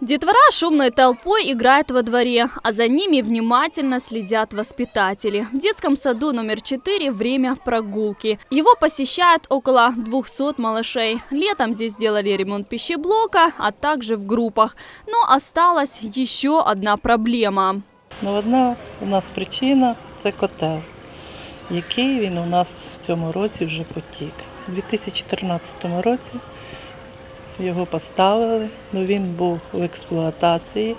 Детвора шумной толпой играет во дворе, а за ними внимательно следят воспитатели. В детском саду номер 4 время прогулки. Его посещают около 200 малышей. Летом здесь сделали ремонт пищеблока, а также в группах. Но осталась еще одна проблема. Ну, одна у нас причина це котел, який він у нас в цьому році вже потік. У 2014 році його поставили, ну він був в експлуатації.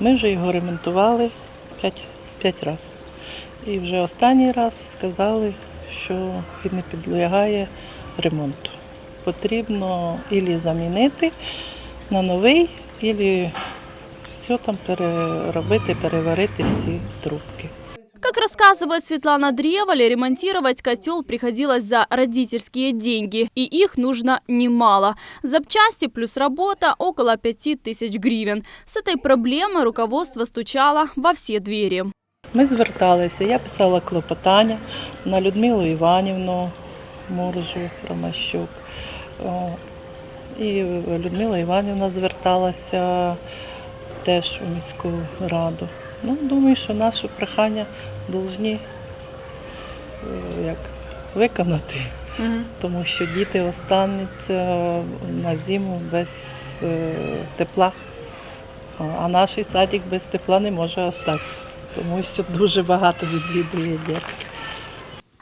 Ми вже його ремонтували 5, 5 разів. І вже останній раз сказали, що він не підлягає ремонту. Потрібно ілі замінити на новий, ілі все там переробити, переварити в ці трубки. Как рассказывает Светлана Древоле, ремонтировать котел приходилось за родительские деньги, и их нужно немало. Запчасти плюс работа около 5 тысяч гривен. С этой проблемой руководство стучало во все двери. Ми зверталися, я писала клопотання на Людмилу Іванівну Муржу Ромащук. О, І Людмила Іванівна зверталася теж у міську раду. Ну, думаю, що наше прохання повинні як, виконати, тому що діти остануться на зиму без е, тепла. А наш садик без тепла не може остатися, тому що дуже багато відвідує дітей.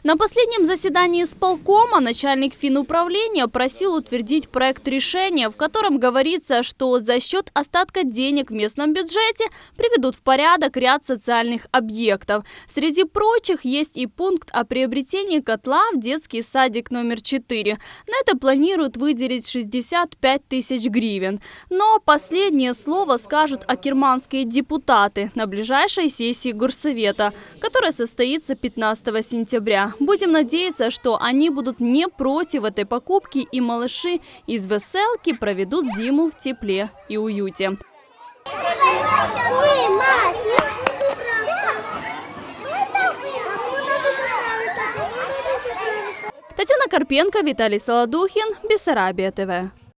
На последнем заседании исполкома начальник финуправления просил утвердить проект решения, в котором говорится, что за счет остатка денег в местном бюджете приведут в порядок ряд социальных объектов. Среди прочих есть и пункт о приобретении котла в детский садик номер 4. На это планируют выделить 65 тысяч гривен. Но последнее слово скажут акерманские депутаты на ближайшей сессии Горсовета, которая состоится 15 сентября. Будем надеяться, что они будут не против этой покупки и малыши из веселки проведут зиму в тепле и уюте. Татьяна Карпенко, Виталий Солодухин, Бессарабия ТВ.